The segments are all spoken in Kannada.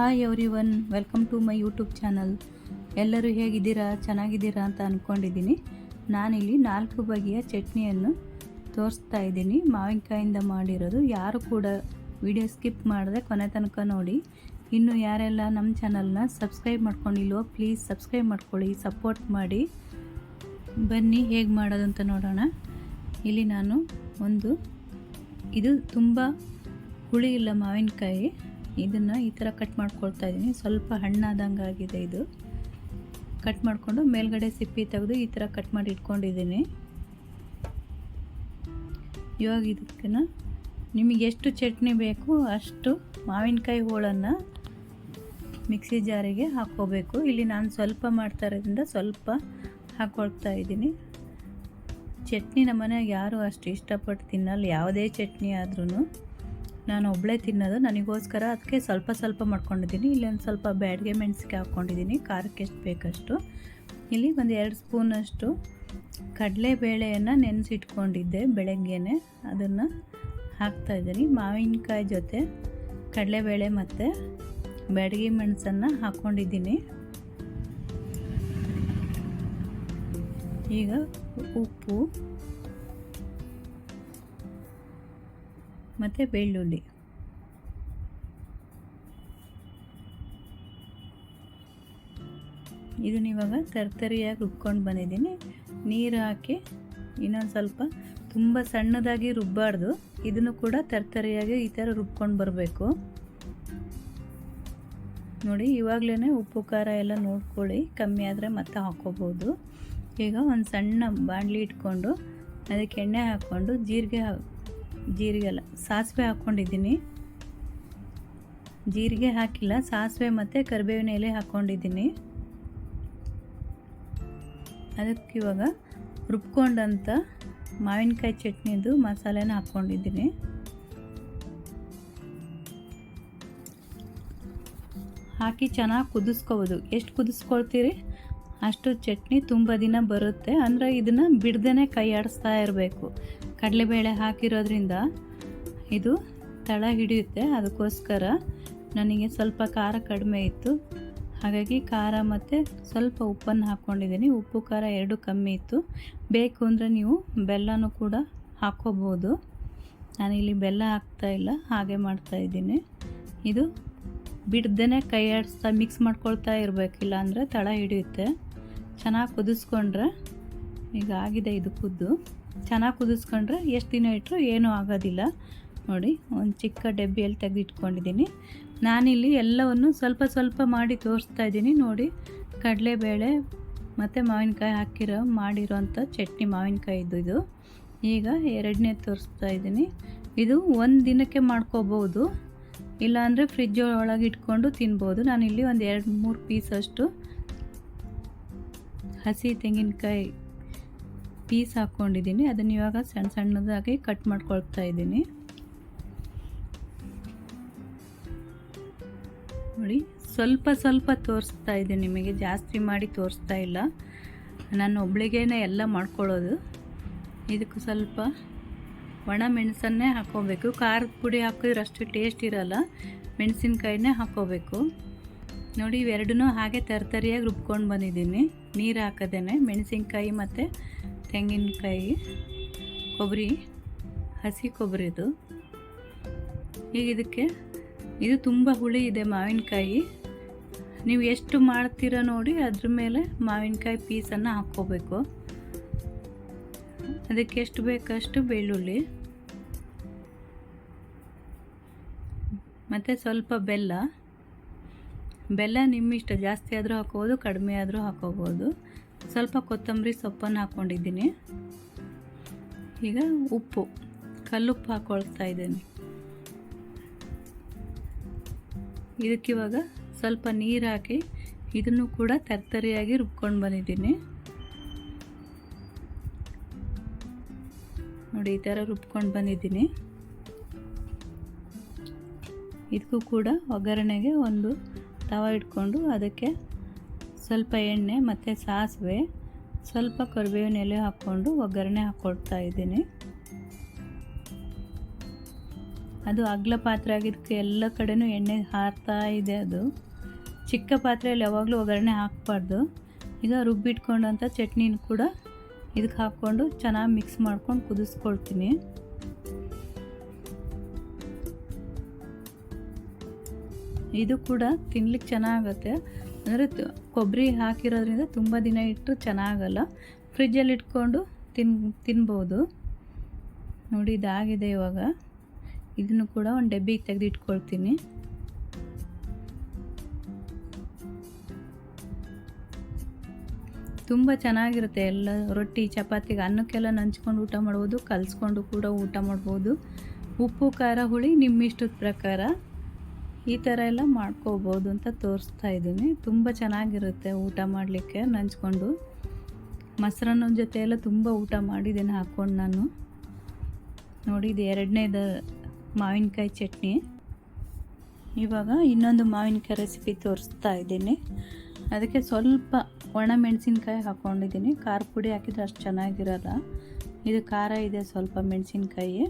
Hi everyone welcome to my YouTube channel ಎಲ್ಲರೂ ಹೇಗಿದ್ದೀರಾ? ಚೆನ್ನಾಗಿದ್ದೀರಾ ಅಂತ ಅಂದ್ಕೊಂಡಿದ್ದೀನಿ ನಾನಿಲ್ಲಿ ನಾಲ್ಕು ಬಗೆಯ ಚಟ್ನಿಯನ್ನು ತೋರಿಸ್ತಾ ಇದ್ದೀನಿ. ಮಾವಿನಕಾಯಿಂದ ಮಾಡಿರೋದು. ಯಾರು ಕೂಡ ವಿಡಿಯೋ ಸ್ಕಿಪ್ ಮಾಡದೆ ಕೊನೆ ತನಕ ನೋಡಿ. ಇನ್ನು ಯಾರೆಲ್ಲ ನಮ್ಮ ಚಾನಲ್ನ ಸಬ್ಸ್ಕ್ರೈಬ್ ಮಾಡ್ಕೊಂಡಿಲ್ವೋ ಪ್ಲೀಸ್ ಸಬ್ಸ್ಕ್ರೈಬ್ ಮಾಡ್ಕೊಳ್ಳಿ ಸಪೋರ್ಟ್ ಮಾಡಿ. ಬನ್ನಿ, ಹೇಗೆ ಮಾಡೋದು ಅಂತ ನೋಡೋಣ. ಇಲ್ಲಿ ನಾನು ಒಂದು, ಇದು ತುಂಬ ಹುಳಿ ಇಲ್ಲ ಮಾವಿನಕಾಯಿ. ಇದನ್ನು ಈ ಥರ ಕಟ್ ಮಾಡ್ಕೊಳ್ತಾ ಇದ್ದೀನಿ ಸ್ವಲ್ಪ ಹಣ್ಣಾದಂಗೆ ಆಗಿದೆ ಇದು. ಕಟ್ ಮಾಡಿಕೊಂಡು ಮೇಲ್ಗಡೆ ಸಿಪ್ಪಿ ತೆಗೆದು ಈ ಥರ ಕಟ್ ಮಾಡಿ ಇಟ್ಕೊಂಡಿದ್ದೀನಿ ಇವಾಗ ಇದಕ್ಕನ್ನು ನಿಮಗೆ ಎಷ್ಟು ಚಟ್ನಿ ಬೇಕು ಅಷ್ಟು ಮಾವಿನಕಾಯಿ ಹೋಳನ್ನು ಮಿಕ್ಸಿ ಜಾರಿಗೆ ಹಾಕ್ಕೋಬೇಕು. ಇಲ್ಲಿ ನಾನು ಸ್ವಲ್ಪ ಮಾಡ್ತಾ ಇರೋದ್ರಿಂದ ಸ್ವಲ್ಪ ಹಾಕ್ಕೊಳ್ತಾ ಇದ್ದೀನಿ ಚಟ್ನಿ ನಮ್ಮ ಮನೆಯಾಗ ಯಾರು ಅಷ್ಟು ಇಷ್ಟಪಟ್ಟು ತಿನ್ನಲ್ಲ. ಯಾವುದೇ ಚಟ್ನಿ ಆದ್ರೂ ನಾನು ಒಬ್ಬಳೇ ತಿನ್ನೋದು, ನನಗೋಸ್ಕರ ಅದಕ್ಕೆ ಸ್ವಲ್ಪ ಸ್ವಲ್ಪ ಮಾಡ್ಕೊಂಡಿದ್ದೀನಿ. ಇಲ್ಲಿ ಒಂದು ಸ್ವಲ್ಪ ಬ್ಯಾಡ್ಗೆ ಮೆಣಸಿಗೆ ಹಾಕ್ಕೊಂಡಿದ್ದೀನಿ. ಖಾರಕ್ಕೆ ಎಷ್ಟು ಬೇಕಷ್ಟು. ಇಲ್ಲಿ ಒಂದು ಎರಡು ಸ್ಪೂನಷ್ಟು ಕಡಲೆಬೇಳೆಯನ್ನು ನೆನೆಸಿಟ್ಕೊಂಡಿದ್ದೆ ಬೆಳಗ್ಗೆನೆ. ಅದನ್ನು ಹಾಕ್ತಾಯಿದ್ದೀನಿ ಮಾವಿನಕಾಯಿ ಜೊತೆ ಕಡಲೆಬೇಳೆ ಮತ್ತು ಬ್ಯಾಡಗಿ ಮೆಣಸನ್ನು ಹಾಕ್ಕೊಂಡಿದ್ದೀನಿ. ಈಗ ಉಪ್ಪು ಮತ್ತು ಬೆಳ್ಳುಳ್ಳಿ. ಇದನ್ನ ಇವಾಗ ತರ್ತರಿಯಾಗಿ ರುಬ್ಕೊಂಡು ಬಂದಿದ್ದೀನಿ. ನೀರು ಹಾಕಿ ಇನ್ನೊಂದು ಸ್ವಲ್ಪ ತುಂಬ ಸಣ್ಣದಾಗಿ ರುಬ್ಬಾರ್ದು. ಇದನ್ನು ಕೂಡ ತರ್ತರಿಯಾಗಿ ಈ ಥರ ರುಬ್ಕೊಂಡು ಬರಬೇಕು. ನೋಡಿ ಇವಾಗಲೇ ಉಪ್ಪು, ಖಾರ ಎಲ್ಲ ನೋಡ್ಕೊಳ್ಳಿ. ಕಮ್ಮಿ ಆದರೆ ಮತ್ತೆ ಹಾಕ್ಕೋಬೋದು ಈಗ ಒಂದು ಸಣ್ಣ ಬಾಣಲಿ ಇಟ್ಕೊಂಡು ಅದಕ್ಕೆ ಎಣ್ಣೆ ಹಾಕ್ಕೊಂಡು ಜೀರಿಗೆ ಜೀರಿಗೆ ಅಲ್ಲ ಸಾಸಿವೆ ಹಾಕ್ಕೊಂಡಿದ್ದೀನಿ. ಜೀರಿಗೆ ಹಾಕಿಲ್ಲ, ಸಾಸಿವೆ ಮತ್ತು ಕರಿಬೇವಿನ ಎಲೆ ಹಾಕ್ಕೊಂಡಿದ್ದೀನಿ. ಅದಕ್ಕೆ ಇವಾಗ ರುಬ್ಕೊಂಡಂಥ ಮಾವಿನಕಾಯಿ ಚಟ್ನಿದು ಮಸಾಲೆನ ಹಾಕ್ಕೊಂಡಿದ್ದೀನಿ. ಹಾಕಿ ಚೆನ್ನಾಗಿ ಕುದಿಸ್ಕೋಬೋದು. ಎಷ್ಟು ಕುದಿಸ್ಕೊಳ್ತೀರಿ? ಅಷ್ಟು ಚಟ್ನಿ ತುಂಬ ದಿನ ಬರುತ್ತೆ. ಅಂದರೆ ಇದನ್ನು ಬಿಡ್ದೇ ಕೈ ಆಡಿಸ್ತಾ ಇರಬೇಕು. ಕಡಲೆಬೇಳೆ ಹಾಕಿರೋದ್ರಿಂದ ಇದು ತಳ ಹಿಡಿಯುತ್ತೆ. ಅದಕ್ಕೋಸ್ಕರ ನನಗೆ ಸ್ವಲ್ಪ ಖಾರ ಕಡಿಮೆ ಇತ್ತು. ಹಾಗಾಗಿ ಖಾರ ಮತ್ತು ಸ್ವಲ್ಪ ಉಪ್ಪನ್ನು ಹಾಕ್ಕೊಂಡಿದ್ದೀನಿ. ಉಪ್ಪು, ಖಾರ ಎರಡು ಕಮ್ಮಿ ಇತ್ತು. ಬೇಕು ಅಂದರೆ ನೀವು ಬೆಲ್ಲನೂ ಕೂಡ ಹಾಕ್ಕೋಬೋದು. ನಾನಿಲ್ಲಿ ಬೆಲ್ಲ ಹಾಕ್ತಾ ಇಲ್ಲ, ಹಾಗೆ ಮಾಡ್ತಾಯಿದ್ದೀನಿ ಇದು ಬಿಡ್ದೇ ಕೈ ಮಿಕ್ಸ್ ಮಾಡ್ಕೊಳ್ತಾ ಇರಬೇಕಿಲ್ಲ ಅಂದರೆ ತಳ ಹಿಡಿಯುತ್ತೆ. ಚೆನ್ನಾಗಿ ಕುದಿಸ್ಕೊಂಡ್ರೆ ಈಗ ಆಗಿದೆ ಇದು ಕುದ್ದು. ಚೆನ್ನಾಗಿ ಕುದಿಸ್ಕೊಂಡ್ರೆ ಎಷ್ಟು ದಿನ ಇಟ್ಟರು ಏನೂ ಆಗೋದಿಲ್ಲ. ನೋಡಿ, ಒಂದು ಚಿಕ್ಕ ಡಬ್ಬಿಯಲ್ಲಿ ತೆಗೆದಿಟ್ಕೊಂಡಿದ್ದೀನಿ. ನಾನಿಲ್ಲಿ ಎಲ್ಲವನ್ನು ಸ್ವಲ್ಪ ಸ್ವಲ್ಪ ಮಾಡಿ ತೋರಿಸ್ತಾ ಇದ್ದೀನಿ. ನೋಡಿ, ಕಡಲೆಬೇಳೆ ಮತ್ತು ಮಾವಿನಕಾಯಿ ಹಾಕಿರೋ, ಮಾಡಿರೋಂಥ ಚಟ್ನಿ ಮಾವಿನಕಾಯಿದು ಇದು. ಈಗ ಎರಡನೇ ತೋರಿಸ್ತಾ ಇದ್ದೀನಿ. ಇದು ಒಂದು ದಿನಕ್ಕೆ ಮಾಡ್ಕೋಬೋದು. ಇಲ್ಲಾಂದರೆ ಫ್ರಿಜ್ ಒಳಗೆ ಇಟ್ಕೊಂಡು ತಿನ್ಬೋದು. ನಾನಿಲ್ಲಿ ಒಂದು ಎರಡು ಮೂರು ಪೀಸಷ್ಟು ಹಸಿ ತೆಂಗಿನಕಾಯಿ ಪೀಸ್ ಹಾಕ್ಕೊಂಡಿದ್ದೀನಿ. ಅದನ್ನು ಇವಾಗ ಸಣ್ಣ ಸಣ್ಣದಾಗಿ ಕಟ್ ಮಾಡ್ಕೊಳ್ತಾ ಇದ್ದೀನಿ. ನೋಡಿ, ಸ್ವಲ್ಪ ಸ್ವಲ್ಪ ತೋರಿಸ್ತಾ ಇದ್ದೀನಿ ನಿಮಗೆ. ಜಾಸ್ತಿ ಮಾಡಿ ತೋರಿಸ್ತಾ ಇಲ್ಲ. ನಾನು ಒಬ್ಳಿಗೇನೆ ಎಲ್ಲ ಮಾಡ್ಕೊಳ್ಳೋದು. ಇದಕ್ಕೆ ಸ್ವಲ್ಪ ಒಣ ಮೆಣಸನ್ನೇ ಹಾಕ್ಕೋಬೇಕು. ಖಾರದ ಪುಡಿ ಹಾಕಿದ್ರೆ ಅಷ್ಟು ಟೇಸ್ಟ್ ಇರಲ್ಲ. ಮೆಣಸಿನ್ಕಾಯಿನೇ ಹಾಕ್ಕೋಬೇಕು. ನೋಡಿ ಇವೆರಡೂ ಹಾಗೆ ತರತರಿಯಾಗಿ ರುಬ್ಕೊಂಡು ಬಂದಿದ್ದೀನಿ. ನೀರು ಹಾಕದೇನೆ. ಮೆಣಸಿನ್ಕಾಯಿ ಮತ್ತು ತೆಂಗಿನಕಾಯಿ, ಕೊಬ್ಬರಿ, ಹಸಿ ಕೊಬ್ಬರಿದು ಈಗ ಇದಕ್ಕೆ, ಇದು ತುಂಬ ಹುಳಿ ಇದೆ ಮಾವಿನಕಾಯಿ. ನೀವು ಎಷ್ಟು ಮಾಡ್ತೀರ ನೋಡಿ ಅದ್ರ ಮೇಲೆ ಮಾವಿನಕಾಯಿ ಪೀಸನ್ನು ಹಾಕ್ಕೋಬೇಕು. ಅದಕ್ಕೆ ಎಷ್ಟು ಬೇಕಷ್ಟು ಬೆಳ್ಳುಳ್ಳಿ. ಮತ್ತು ಸ್ವಲ್ಪ ಬೆಲ್ಲ. ಬೆಲ್ಲ ನಿಮ್ಮಿಷ್ಟ ಜಾಸ್ತಿ ಆದರೂ ಹಾಕೋಬೋದು, ಕಡಿಮೆ ಆದರೂ ಹಾಕೋಬೋದು ಸ್ವಲ್ಪ ಕೊತ್ತಂಬರಿ ಸೊಪ್ಪನ್ನು ಹಾಕ್ಕೊಂಡಿದ್ದೀನಿ. ಈಗ ಉಪ್ಪು, ಕಲ್ಲುಪ್ಪು ಹಾಕ್ಕೊಳ್ತಾ ಇದ್ದೀನಿ. ಇದಕ್ಕಿವಾಗ ಸ್ವಲ್ಪ ನೀರು ಹಾಕಿ ಇದನ್ನು ಕೂಡ ತರ್ತರಿಯಾಗಿ ರುಬ್ಕೊಂಡು ಬಂದಿದ್ದೀನಿ. ನೋಡಿ, ಈ ಥರ ರುಬ್ಕೊಂಡು ಬಂದಿದ್ದೀನಿ. ಇದಕ್ಕೂ ಕೂಡ ಒಗ್ಗರಣೆಗೆ ಒಂದು ತವ ಇಟ್ಕೊಂಡು ಅದಕ್ಕೆ ಸ್ವಲ್ಪ ಎಣ್ಣೆ ಮತ್ತು ಸಾಸಿವೆ, ಸ್ವಲ್ಪ ಕರಿಬೇವಿನ ಎಲೆ ಹಾಕ್ಕೊಂಡು ಒಗ್ಗರಣೆ ಹಾಕ್ಕೊಡ್ತಾ ಇದ್ದೀನಿ. ಅದು ಅಗ್ಲ ಪಾತ್ರೆ ಆಗಿದ್ದಕ್ಕೆ ಎಲ್ಲ ಕಡೆನೂ ಎಣ್ಣೆ ಹಾರ್ತಾ ಇದೆ ಅದು. ಚಿಕ್ಕ ಪಾತ್ರೆಯಲ್ಲಿ ಯಾವಾಗಲೂ ಒಗ್ಗರಣೆ ಹಾಕಬಾರ್ದು. ಈಗ ರುಬ್ಬಿಟ್ಕೊಂಡಂಥ ಚಟ್ನಿನ ಕೂಡ ಇದಕ್ಕೆ ಹಾಕ್ಕೊಂಡು ಚೆನ್ನಾಗಿ ಮಿಕ್ಸ್ ಮಾಡ್ಕೊಂಡು ಕುದಿಸ್ಕೊಳ್ತೀನಿ. ಇದು ಕೂಡ ತಿನ್ಲಿಕ್ಕೆ ಚೆನ್ನಾಗತ್ತೆ. ಅಂದರೆ ಕೊಬ್ಬರಿ ಹಾಕಿರೋದ್ರಿಂದ ತುಂಬ ದಿನ ಇಟ್ಟು ಚೆನ್ನಾಗಲ್ಲ. ಫ್ರಿಜ್ಜಲ್ಲಿ ಇಟ್ಕೊಂಡು ತಿನ್, ತಿನ್ಬೋದು. ನೋಡಿ, ಇದಾಗಿದೆ ಇವಾಗ. ಇದನ್ನು ಕೂಡ ಒಂದು ಡಬ್ಬಿಗೆ ತೆಗೆದು ಇಟ್ಕೊಳ್ತೀನಿ. ತುಂಬ ಚೆನ್ನಾಗಿರುತ್ತೆ ಎಲ್ಲ ರೊಟ್ಟಿ, ಚಪಾತಿಗೆ ಅನ್ನಕ್ಕೆಲ್ಲ ನಂಚ್ಕೊಂಡು ಊಟ ಮಾಡ್ಬೋದು, ಕಲಿಸ್ಕೊಂಡು ಕೂಡ ಊಟ ಮಾಡ್ಬೋದು. ಉಪ್ಪು, ಖಾರ, ಹುಳಿ ನಿಮ್ಮ ಇಷ್ಟದ ಪ್ರಕಾರ. ಈ ಥರ ಎಲ್ಲ ಮಾಡ್ಕೋಬೋದು ಅಂತ ತೋರಿಸ್ತಾ ಇದ್ದೀನಿ. ತುಂಬ ಚೆನ್ನಾಗಿರುತ್ತೆ ಊಟ ಮಾಡಲಿಕ್ಕೆ ನಂಚ್ಕೊಂಡು. ಮೊಸರನ್ನ ಜೊತೆ ಎಲ್ಲ ತುಂಬ ಊಟ ಮಾಡಿದ್ದೇನೆ ಹಾಕ್ಕೊಂಡು ನಾನು. ನೋಡಿ, ಇದು ಎರಡನೇದು ಮಾವಿನಕಾಯಿ ಚಟ್ನಿ. ಇವಾಗ ಇನ್ನೊಂದು ಮಾವಿನಕಾಯಿ ರೆಸಿಪಿ ತೋರಿಸ್ತಾ ಇದ್ದೀನಿ. ಅದಕ್ಕೆ ಸ್ವಲ್ಪ ಒಣ ಮೆಣಸಿನ್ಕಾಯಿ ಹಾಕ್ಕೊಂಡಿದ್ದೀನಿ. ಖಾರ ಪುಡಿ ಹಾಕಿದ್ರೆ ಅಷ್ಟು ಚೆನ್ನಾಗಿರಲ್ಲ. ಇದು ಖಾರ ಇದೆ ಸ್ವಲ್ಪ ಮೆಣಸಿನ್ಕಾಯಿ.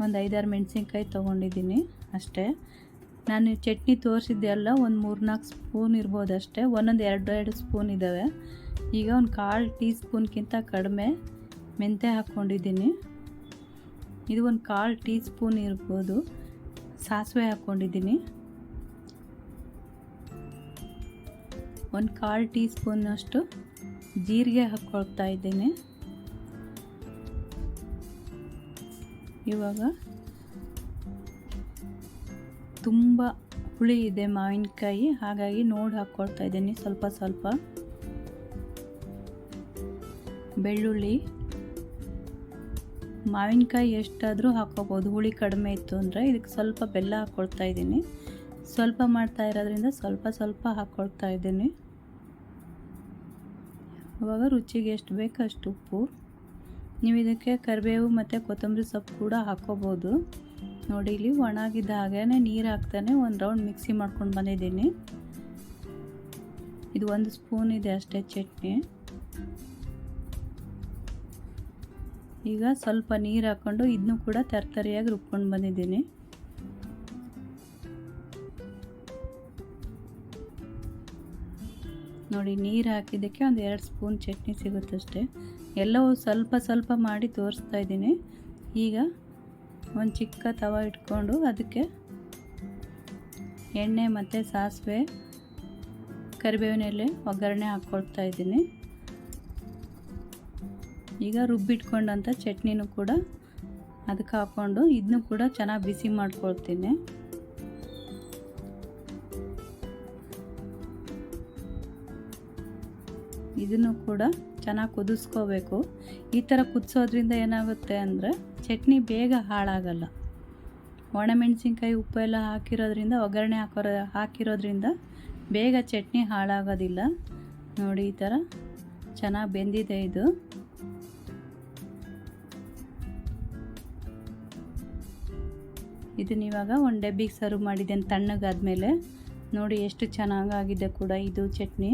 ಒಂದು ಐದಾರು ಮೆಣಸಿನ್ಕಾಯಿ ತೊಗೊಂಡಿದ್ದೀನಿ ಅಷ್ಟೇ. ನಾನು ಚಟ್ನಿ ತೋರಿಸಿದ್ದೆ ಅಲ್ಲ ಒಂದು ಮೂರ್ನಾಲ್ಕು ಸ್ಪೂನ್ ಇರ್ಬೋದು ಅಷ್ಟೇ ಒಂದೊಂದು ಎರಡು ಎರಡು ಸ್ಪೂನ್ ಇದ್ದಾವೆ ಈಗ ಒಂದು ಕಾಲು ಟೀ ಸ್ಪೂನ್ಗಿಂತ ಕಡಿಮೆ ಮೆಂತ್ಯ ಹಾಕ್ಕೊಂಡಿದ್ದೀನಿ. ಇದು ಒಂದು ಕಾಲು ಟೀ ಸ್ಪೂನ್ ಇರ್ಬೋದು, ಸಾಸಿವೆ ಹಾಕ್ಕೊಂಡಿದ್ದೀನಿ. ಒಂದು ಕಾಲು ಟೀ ಸ್ಪೂನಷ್ಟು ಜೀರಿಗೆ ಹಾಕ್ಕೊಳ್ತಾ ಇದ್ದೀನಿ. ಇವಾಗ ತುಂಬ ಹುಳಿ ಇದೆ ಮಾವಿನಕಾಯಿ. ಹಾಗಾಗಿ ನೋಡಿ ಹಾಕ್ಕೊಳ್ತಾ ಇದ್ದೀನಿ ಸ್ವಲ್ಪ ಸ್ವಲ್ಪ. ಬೆಳ್ಳುಳ್ಳಿ. ಮಾವಿನಕಾಯಿ ಎಷ್ಟಾದರೂ ಹಾಕ್ಕೋಬೋದು ಹುಳಿ ಕಡಿಮೆ ಇತ್ತು ಅಂದರೆ ಇದಕ್ಕೆ ಸ್ವಲ್ಪ ಬೆಲ್ಲ ಹಾಕ್ಕೊಳ್ತಾ ಇದ್ದೀನಿ. ಸ್ವಲ್ಪ ಮಾಡ್ತಾ ಇರೋದ್ರಿಂದ ಸ್ವಲ್ಪ ಸ್ವಲ್ಪ ಹಾಕ್ಕೊಳ್ತಾ ಇದ್ದೀನಿ. ಇವಾಗ ರುಚಿಗೆ ಎಷ್ಟು ಬೇಕು ಅಷ್ಟು ಉಪ್ಪು. ನೀವು ಇದಕ್ಕೆ ಕರಿಬೇವು ಮತ್ತು ಕೊತ್ತಂಬರಿ ಸೊಪ್ಪು ಕೂಡ ಹಾಕ್ಕೋಬೋದು ನೋಡಿ, ಇಲ್ಲಿ ಒಣಗಿದ್ದ ಹಾಗೇ ನೀರು ಹಾಕ್ತಾನೆ ಒಂದು ರೌಂಡ್ ಮಿಕ್ಸಿ ಮಾಡ್ಕೊಂಡು ಬಂದಿದ್ದೀನಿ. ಇದು ಒಂದು ಸ್ಪೂನ್ ಇದೆ ಅಷ್ಟೇ ಚಟ್ನಿ. ಈಗ ಸ್ವಲ್ಪ ನೀರು ಹಾಕ್ಕೊಂಡು ಇದನ್ನು ಕೂಡ ತರ್ತರಿಯಾಗಿ ರುಬ್ಕೊಂಡು ಬಂದಿದ್ದೀನಿ. ನೋಡಿ, ನೀರು ಹಾಕಿದ್ದಕ್ಕೆ ಒಂದು ಎರಡು ಸ್ಪೂನ್ ಚಟ್ನಿ ಸಿಗುತ್ತಷ್ಟೇ. ಎಲ್ಲವೂ ಸ್ವಲ್ಪ ಸ್ವಲ್ಪ ಮಾಡಿ ತೋರಿಸ್ತಾ ಇದ್ದೀನಿ. ಈಗ ಒಂದು ಚಿಕ್ಕ ತವ ಇಟ್ಕೊಂಡು ಅದಕ್ಕೆ ಎಣ್ಣೆ ಮತ್ತು ಸಾಸಿವೆ, ಕರಿಬೇವಿನ ಎಲೆ, ಒಗ್ಗರಣೆ ಹಾಕ್ಕೊಳ್ತಾ ಇದ್ದೀನಿ. ಈಗ ರುಬ್ಬಿಟ್ಕೊಂಡಂಥ ಚಟ್ನಿನೂ ಕೂಡ ಅದಕ್ಕೆ ಹಾಕ್ಕೊಂಡು ಇದನ್ನು ಕೂಡ ಚೆನ್ನಾಗಿ ಬಿಸಿ ಮಾಡ್ಕೊಳ್ತೀನಿ. ಇದನ್ನು ಕೂಡ ಚೆನ್ನಾಗಿ ಕುದಿಸ್ಕೋಬೇಕು. ಈ ಥರ ಕುದಿಸೋದ್ರಿಂದ ಏನಾಗುತ್ತೆ ಅಂದರೆ ಚಟ್ನಿ ಬೇಗ ಹಾಳಾಗಲ್ಲ. ಒಣಮೆಣಸಿನ್ಕಾಯಿ ಉಪ್ಪು ಎಲ್ಲ ಹಾಕಿರೋದ್ರಿಂದ, ಒಗ್ಗರಣೆ ಹಾಕೋ ಹಾಕಿರೋದ್ರಿಂದ ಬೇಗ ಚಟ್ನಿ ಹಾಳಾಗೋದಿಲ್ಲ. ನೋಡಿ ಈ ಥರ ಚೆನ್ನಾಗಿ ಬೆಂದಿದೆ ಇದು. ಇದನ್ನ ಇವಾಗ ಒಂದು ಡಬ್ಬಿಗೆ ಸರ್ವ್ ಮಾಡಿದ್ದೇನೆ ತಣ್ಣಗಾದ್ಮೇಲೆ. ನೋಡಿ ಎಷ್ಟು ಚೆನ್ನಾಗಾಗಿದೆ ಕೂಡ ಇದು ಚಟ್ನಿ.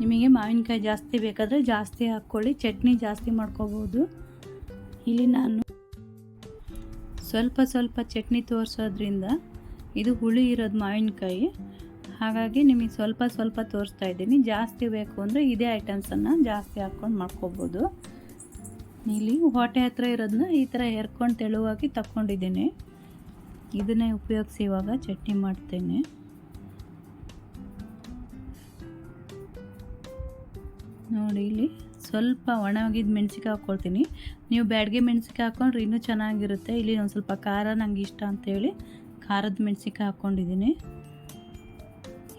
ನಿಮಗೆ ಮಾವಿನಕಾಯಿ ಜಾಸ್ತಿ ಬೇಕಾದರೆ ಜಾಸ್ತಿ ಹಾಕ್ಕೊಳ್ಳಿ, ಚಟ್ನಿ ಜಾಸ್ತಿ ಮಾಡ್ಕೋಬೋದು. ಇಲ್ಲಿ ನಾನು ಸ್ವಲ್ಪ ಸ್ವಲ್ಪ ಚಟ್ನಿ ತೋರಿಸೋದ್ರಿಂದ ಇದು ಹುಳಿ ಇರೋದು ಮಾವಿನಕಾಯಿ. ಹಾಗಾಗಿ ನಿಮಗೆ ಸ್ವಲ್ಪ ಸ್ವಲ್ಪ ತೋರಿಸ್ತಾ ಇದ್ದೀನಿ. ಜಾಸ್ತಿ ಬೇಕು ಅಂದರೆ ಇದೇ ಐಟಮ್ಸನ್ನು ಜಾಸ್ತಿ ಹಾಕ್ಕೊಂಡು ಮಾಡ್ಕೋಬೋದು. ಇಲ್ಲಿ ಹೊಟ್ಟೆ ಹತ್ರ ಇರೋದನ್ನ ಈ ಥರ ಎರ್ಕೊಂಡು ತೆಳುವಾಗಿ ತಕ್ಕೊಂಡಿದ್ದೀನಿ. ಇದನ್ನೇ ಉಪಯೋಗಿಸಿ ಇವಾಗ ಚಟ್ನಿ ಮಾಡ್ತೇನೆ. ನೋಡಿ ಇಲ್ಲಿ ಸ್ವಲ್ಪ ಒಣಗಿದ ಮೆಣಸಿಕಾಯಿ ಹಾಕ್ಕೊಳ್ತೀನಿ. ನೀವು ಬ್ಯಾಡ್ಗೆ ಮೆಣಸಿಕಾಯಿ ಹಾಕ್ಕೊಂಡ್ರೆ ಇನ್ನೂ ಚೆನ್ನಾಗಿರುತ್ತೆ. ಇಲ್ಲಿ ಒಂದು ಸ್ವಲ್ಪ ಖಾರ ನಂಗೆ ಇಷ್ಟ ಅಂತೇಳಿ ಖಾರದ ಮೆಣಸಿಕಾಯಿ ಹಾಕ್ಕೊಂಡಿದ್ದೀನಿ.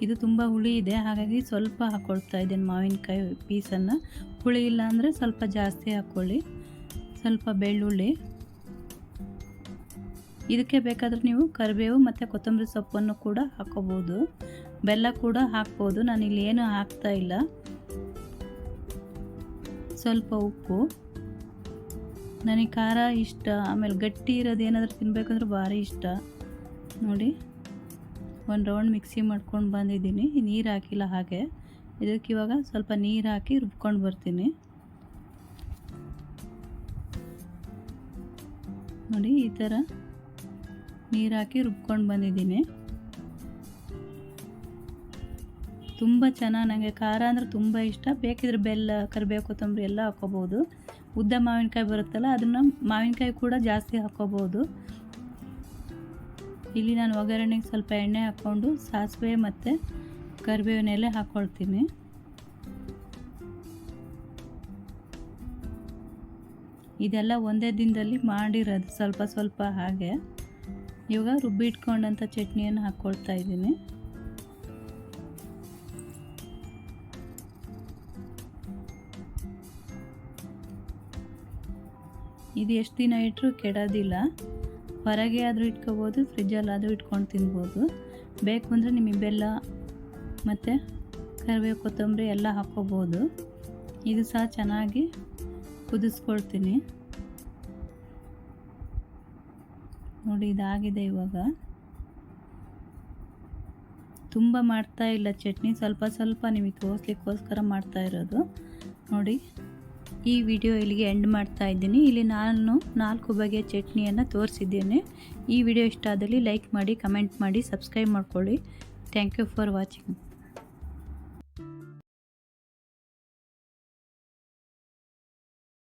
ಇದು ತುಂಬ ಹುಳಿ ಇದೆ, ಹಾಗಾಗಿ ಸ್ವಲ್ಪ ಹಾಕ್ಕೊಳ್ತಾ ಇದ್ದೀನಿ ಮಾವಿನಕಾಯಿ ಪೀಸನ್ನು. ಹುಳಿ ಇಲ್ಲ ಅಂದರೆ ಸ್ವಲ್ಪ ಜಾಸ್ತಿ ಹಾಕ್ಕೊಳ್ಳಿ ಸ್ವಲ್ಪ ಬೆಳ್ಳುಳ್ಳಿ. ಇದಕ್ಕೆ ಬೇಕಾದರೆ ನೀವು ಕರಿಬೇವು ಮತ್ತು ಕೊತ್ತಂಬರಿ ಸೊಪ್ಪನ್ನು ಕೂಡ ಹಾಕ್ಕೋಬೋದು ಬೆಲ್ಲ ಕೂಡ ಹಾಕ್ಬೋದು. ನಾನು ಇಲ್ಲಿ ಏನೂ ಹಾಕ್ತಾ ಇಲ್ಲ. ಸ್ವಲ್ಪ ಉಪ್ಪು. ನನಗೆ ಖಾರ ಇಷ್ಟ. ಆಮೇಲೆ ಗಟ್ಟಿ ಇರೋದು ಏನಾದರೂ ತಿನ್ನಬೇಕಂದ್ರೆ ಭಾರಿ ಇಷ್ಟ. ನೋಡಿ, ಒಂದು ರೌಂಡ್ ಮಿಕ್ಸಿ ಮಾಡ್ಕೊಂಡು ಬಂದಿದ್ದೀನಿ. ನೀರು ಹಾಕಿಲ್ಲ ಹಾಗೆ. ಇದಕ್ಕೆ ಇವಾಗ ಸ್ವಲ್ಪ ನೀರು ಹಾಕಿ ರುಬ್ಕೊಂಡು ಬರ್ತೀನಿ. ನೋಡಿ, ಈ ಥರ ನೀರು ಹಾಕಿ ರುಬ್ಕೊಂಡು ಬಂದಿದ್ದೀನಿ. ತುಂಬ ಚೆನ್ನಾಗಿ ನನಗೆ ಖಾರ ಅಂದರೆ ತುಂಬ ಇಷ್ಟ. ಬೇಕಿದ್ರೆ ಬೆಲ್ಲ, ಕರಿಬೇವು, ಕೊತ್ತಂಬರಿ ಎಲ್ಲ ಹಾಕ್ಕೋಬೋದು. ಉದ್ದ ಮಾವಿನಕಾಯಿ ಬರುತ್ತಲ್ಲ, ಅದನ್ನು ಮಾವಿನಕಾಯಿ ಕೂಡ ಜಾಸ್ತಿ ಹಾಕ್ಕೋಬೋದು. ಇಲ್ಲಿ ನಾನು ಒಗ್ಗರಣೆಗೆ ಸ್ವಲ್ಪ ಎಣ್ಣೆ ಹಾಕ್ಕೊಂಡು ಸಾಸಿವೆ ಮತ್ತು ಕರಿಬೇವಿನ ಎಲೆ ಹಾಕ್ಕೊಳ್ತೀನಿ ಇದೆಲ್ಲ ಒಂದೇ ದಿನದಲ್ಲಿ ಮಾಡಿರೋದು ಸ್ವಲ್ಪ ಸ್ವಲ್ಪ ಹಾಗೆ. ಇವಾಗ ರುಬ್ಬಿಟ್ಕೊಂಡಂಥ ಚಟ್ನಿಯನ್ನು ಹಾಕ್ಕೊಳ್ತಾ ಇದ್ದೀನಿ. ಇದು ಎಷ್ಟು ದಿನ ಇಟ್ಟರೂ ಕೆಡೋದಿಲ್ಲ. ಹೊರಗೆ ಆದರೂ ಇಟ್ಕೋಬೋದು ಫ್ರಿಜ್ಜಲ್ಲಾದರೂ ಇಟ್ಕೊಂಡು ತಿನ್ಬೋದು. ಬೇಕು ಅಂದರೆ ನಿಮಗೆ ಬೆಲ್ಲ ಮತ್ತು ಕರಿಬೇವು ಕೊತ್ತಂಬರಿ ಎಲ್ಲ ಹಾಕ್ಕೋಬೋದು. ಇದು ಸಹ ಚೆನ್ನಾಗಿ ಕುದಿಸ್ಕೊಳ್ತೀನಿ. ನೋಡಿ, ಇದಾಗಿದೆ ಇವಾಗ. ತುಂಬ ಮಾಡ್ತಾ ಇಲ್ಲ ಚಟ್ನಿ. ಸ್ವಲ್ಪ ಸ್ವಲ್ಪ ನಿಮಗೆ ತೋರಿಸ್ಲಿಕ್ಕೋಸ್ಕರ ಮಾಡ್ತಾ ಇರೋದು. ನೋಡಿ. ಈ ವಿಡಿಯೋ ಇಲ್ಲಿಗೆ ಎಂಡ್ ಮಾಡ್ತಾ ಇದ್ದೀನಿ. ಇಲ್ಲಿ ನಾನು ನಾಲ್ಕು ಬಗೆಯ ಚಟ್ನಿಯನ್ನು ತೋರಿಸಿದ್ದೇನೆ. ಈ ವಿಡಿಯೋ ಇಷ್ಟ ಆದಲ್ಲಿ ಲೈಕ್ ಮಾಡಿ ಕಮೆಂಟ್ ಮಾಡಿ ಸಬ್ಸ್ಕ್ರೈಬ್ ಮಾಡ್ಕೊಳ್ಳಿ. Thank you for watching